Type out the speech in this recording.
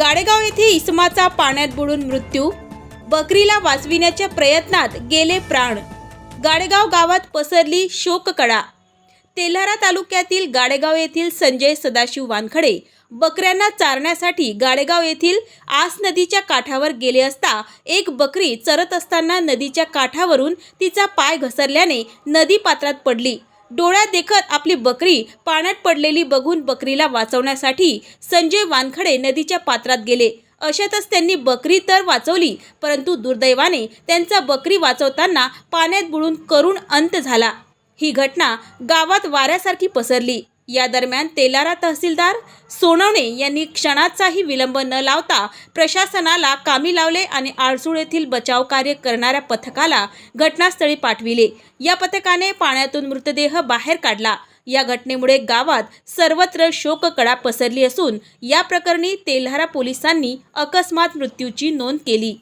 गाडेगाव येथे इसमाचा पाण्यात बुडून मृत्यू बकरीला वाचविण्याच्या प्रयत्नात गेले प्राण. गाडेगाव गावात पसरली शोककळा. तेल्हारा तालुक्यातील गाडेगाव येथील संजय सदाशिव वानखडे बकऱ्यांना चारण्यासाठी गाडेगाव येथील आस नदीच्या काठावर गेले असता एक बकरी चरत असताना नदीच्या काठावरून तिचा पाय घसरल्याने नदी पात्रात पडली. डोळ्यात देखत आपली बकरी पाण्यात पडलेली बघून बकरीला वाचवण्यासाठी संजय वानखडे नदीच्या पात्रात गेले. अशातच त्यांनी बकरी तर वाचवली परंतु दुर्दैवाने त्यांचा बकरी वाचवताना पाण्यात बुडून करुण अंत झाला. ही घटना गावात वाऱ्यासारखी पसरली. या दरम्यान तेलारा तहसीलदार सोनवणे यांनी क्षणाचाही विलंब न लावता प्रशासनाला कामी लावले आणि आळसूळ येथील बचाव कार्य करणाऱ्या पथकाला घटनास्थळी पाठविले. या पथकाने पाण्यातून मृतदेह बाहेर काढला. या घटनेमुळे गावात सर्वत्र शोककडा पसरली असून या प्रकरणी तेल्हारा पोलिसांनी अकस्मात मृत्यूची नोंद केली.